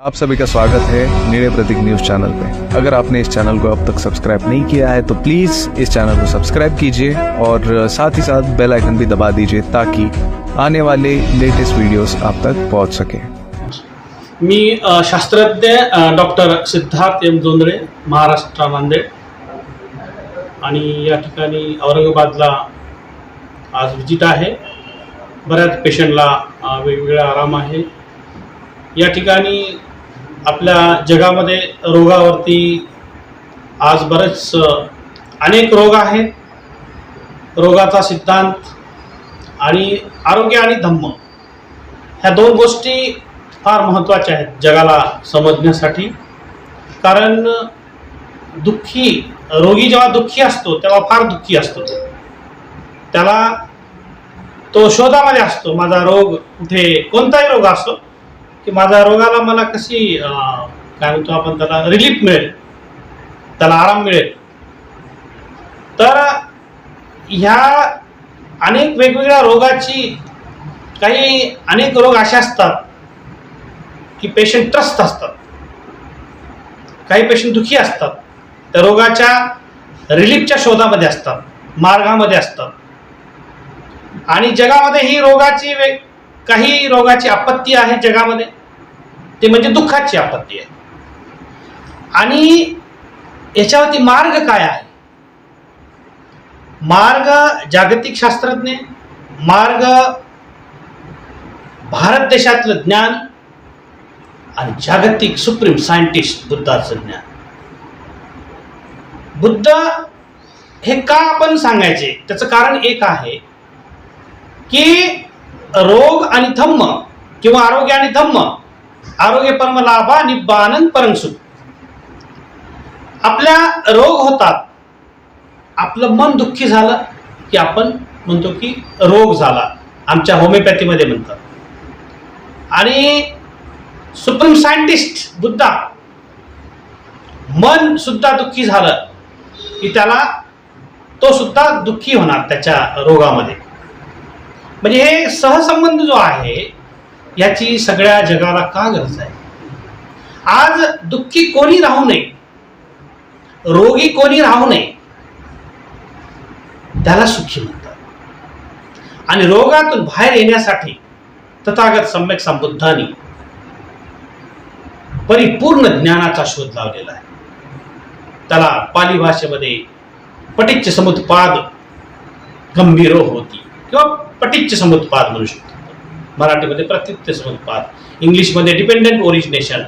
आप सभी का स्वागत है नीले प्रतीक न्यूज़ चैनल पे। अगर आपने इस चैनल को अब तक सब्सक्राइब नहीं किया है तो प्लीज़ इस चैनल को सब्सक्राइब कीजिए और साथ ही साथ बेल आइकन भी दबा दीजिए ताकि आने वाले लेटेस्ट वीडियोस आप तक पहुँच सके। मी शास्त्रज्ञ डॉक्टर सिद्धार्थ एम जोंधळे महाराष्ट्र नांदेड आणि या ठिकाणी औरंगाबादला आज विज़िट आहे. बऱ्याच पेशंटला वेगवेगळा आराम आहे. या ठिकाणी आपल्या जगामध्ये रोगावरती आज बरेच अनेक रोग आहेत. रोगाचा सिद्धांत आणि आरोग्य आणि धम्म ह्या दोन गोष्टी फार महत्त्वाच्या आहेत जगाला समजण्यासाठी. कारण दुःखी रोगी जेव्हा दुःखी असतो तेव्हा फार दुःखी असतो त्याला तो शोधामध्ये असतो माझा रोग कुठे कोणताही रोग असतो की माझा रोगाला मला कशी काय म्हणतो आपण त्याला रिलीफ मिळेल? त्याला आराम मिळेल? तर ह्या अनेक वेगवेगळ्या रोगाची काही अनेक रोग असे असतात की पेशंट त्रस्त असतात. काही पेशंट दुखी असतात. त्या रोगाच्या रिलीफच्या शोधामध्ये असतात मार्गामध्ये असतात. आणि जगामध्ये ही रोगाची वे काही रोगाची आपत्ती आहे जगामध्ये. ते म्हणजे दुःखाची आपत्ती आहे. आणि याच्यावरती मार्ग काय आहे? मार्ग जागतिक शास्त्रज्ञ मार्ग भारत देशातलं ज्ञान आणि जागतिक सुप्रीम सायंटिस्ट बुद्धाचं ज्ञान. बुद्ध हे का आपण सांगायचे? त्याचं कारण एक आहे की रोग आणि धम्म किंवा आरोग्य आणि धम्म आरोग्य परम लाभा निब्बानंद परमसुख आपल्या रोग होतात. आपलं मन दुःखी झालं की आपण म्हणतो की रोग झाला. आमच्या होमिओपॅथीमध्ये म्हणतात. आणि सुप्रीम सायंटिस्ट बुद्धा मन सुद्धा दुःखी झालं की त्याला तो सुद्धा दुःखी होणार त्याच्या रोगामध्ये. म्हणजे हे सहसंबंध जो आहे याची सगळ्या जगाला का गरज आहे? आज दुःखी कोणी राहू नये रोगी कोणी राहू नये त्याला सुखी म्हणतात. आणि रोगातून बाहेर येण्यासाठी तथागत सम्यक संबुद्धाने परिपूर्ण ज्ञानाचा शोध लावलेला आहे. त्याला पाली भाषेमध्ये पटिच्च समुत्पाद गंभीरो होती किंवा पटिच्च समुत्पाद म्हणू शकतो. मराठीमध्ये प्रतित्य स्वरूपात इंग्लिशमध्ये डिपेंडंट ओरिजिनेशन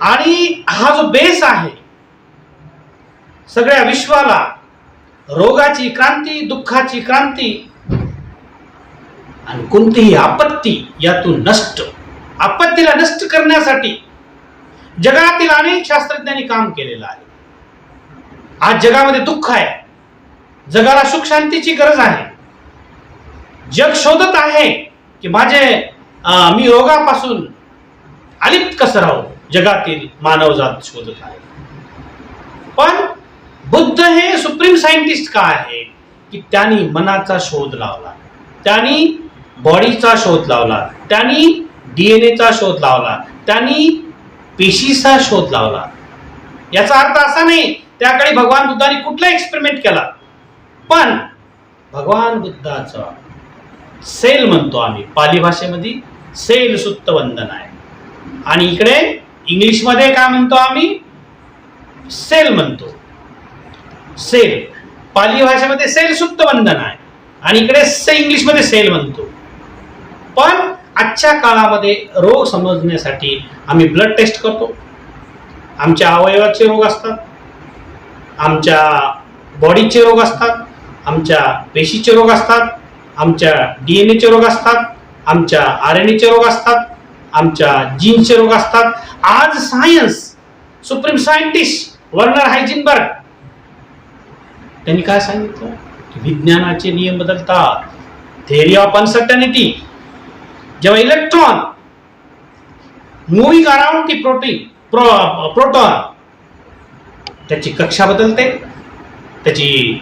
आणि हा जो बेस आहे सगळ्या विश्वाला रोगाची क्रांती दुःखाची क्रांती आणि कोणतीही आपत्ती यातून नष्ट आपत्तीला नष्ट करण्यासाठी जगातील अनेक शास्त्रज्ञांनी काम केलेलं आहे. आज जगामध्ये दुःख आहे. जगाला सुख शांतीची गरज आहे. जग शोधत आहे. की माझे मी रोगापासून अलिप्त कसं राहू? जगातील मानवजात शोधत आहे. पण बुद्ध हे सुप्रीम सायंटिस्ट का आहे? की त्यांनी मनाचा शोध लावला. त्यांनी बॉडीचा शोध लावला. त्यांनी डीएनएचा शोध लावला. त्यांनी पेशीचा शोध लावला. याचा अर्थ असा नाही त्याकडे भगवान बुद्धाने कुठला एक्सपेरिमेंट केला? पण भगवान बुद्धाचा सेल म्हणतो आम्ही. पाली भाषेमध्ये सेल सुत्त वंदन आहे. आणि इकडे इंग्लिशमध्ये काय म्हणतो आम्ही? सेल म्हणतो. सेल. पाली भाषेमध्ये सेल सुप्त वंदन आहे. आणि इकडे से इंग्लिशमध्ये सेल म्हणतो. पण आजच्या काळामध्ये रोग समजण्यासाठी आम्ही ब्लड टेस्ट करतो. आमच्या अवयवाचे रोग असतात. आमच्या बॉडीचे रोग असतात. आमच्या पेशीचे रोग असतात. आमच्या डी एन एचे रोग असतात आमच्या आर एन एचे रोग असतात आमच्या जीन्सचे रोग असतात. आज science supreme scientist Werner Heisenberg त्यांनी काय सांगितलं? विज्ञानाचे नियम बदलतात. थेअरी ऑफ अनसर्टनिटी जेव्हा इलेक्ट्रॉन मुव्हिंग अराउंड ती प्रोटीन प्रो प्रोटॉन त्याची कक्षा बदलते त्याची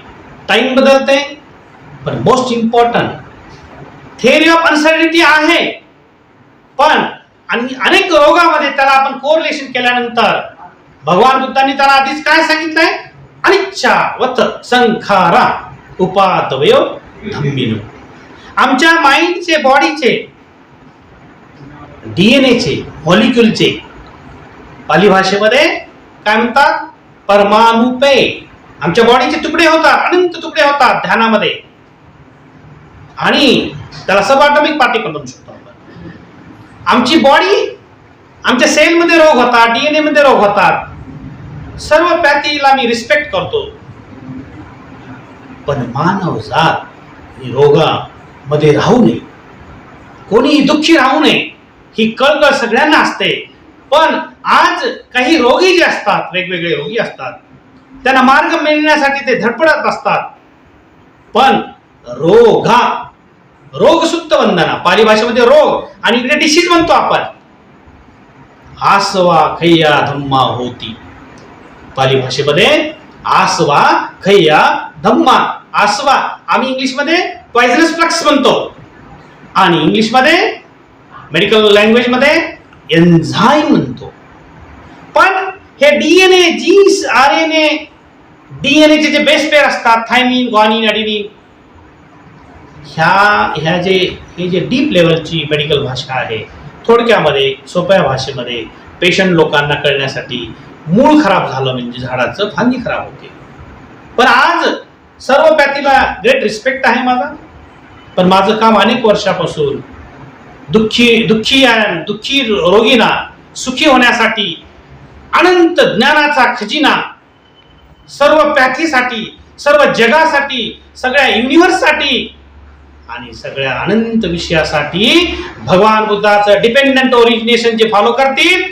टाईम बदलते पण most important theory of uncertainty आहे. पण आणि अनेक रोगामध्ये त्याला आपण कोरिलेशन केल्यानंतर भगवान बुद्धांनी त्याला आधीच काय सांगितलंय? अनिच्छा वत संखारा उपातवय धम्मिनो. आमच्या माइंडचे बॉडीचे डीएनएचे मॉलिक्युलचे पाली भाषेमध्ये काय म्हणतात? परमाणुपे. आमच्या बॉडीचे तुकडे होतात अनंत तुकडे होतात ध्यानामध्ये. आणि त्याला सबॲटॉमिक पार्टिकल म्हणू शकतो आपण. आमची बॉडी आमच्या सेलमध्ये रोग होतात डीएनए मध्ये रोग होतात. सर्व पॅथीला मी रिस्पेक्ट करतो. पण मानव जात रोगामध्ये राहू नये. कोणीही दुःखी राहू नये. ही कळकळ सगळ्यांना असते. पण आज काही रोगी जे असतात वेगवेगळे रोगी असतात त्यांना मार्ग मिळण्यासाठी ते धडपडत असतात. पण रोगा रोगसुक्त वंदना. पाली भाषेमध्ये रोग आणि इकडे डिसीज म्हणतो आपण. आसवा खैया धम्मा होती. पाली भाषेमध्ये आसवा खय्या धम्मा. आसवा आम्ही इंग्लिशमध्ये पॉयझनस फ्लक्स म्हणतो. आणि इंग्लिशमध्ये मेडिकल लँग्वेजमध्ये एन्झाईम म्हणतो. पण हे DNA genes R N A डीएनएचे जे बेस पेअर असतात थायमिन ग्वानिन अडिनिन ह्या ह्या जे हे जे डीप लेवलची मेडिकल भाषा आहे थोडक्यामध्ये सोप्या भाषेमध्ये पेशंट लोकांना कळण्यासाठी मूळ खराब झालं म्हणजे झाडाचं फांदी खराब होते. पण आज सर्व पॅथीला ग्रेट रिस्पेक्ट आहे माझा. पण माझं काम अनेक वर्षापासून दुःखी दुःखी दुःखी रोगींना सुखी होण्यासाठी अनंत ज्ञानाचा खजिना सर्व पॅथीसाठी सर्व जगासाठी सगळ्या युनिव्हर्ससाठी आणि सगळ्या अनंत विषयासाठी भगवान बुद्धाचं डिपेंडंट ओरिजिनेशन जे फॉलो करतील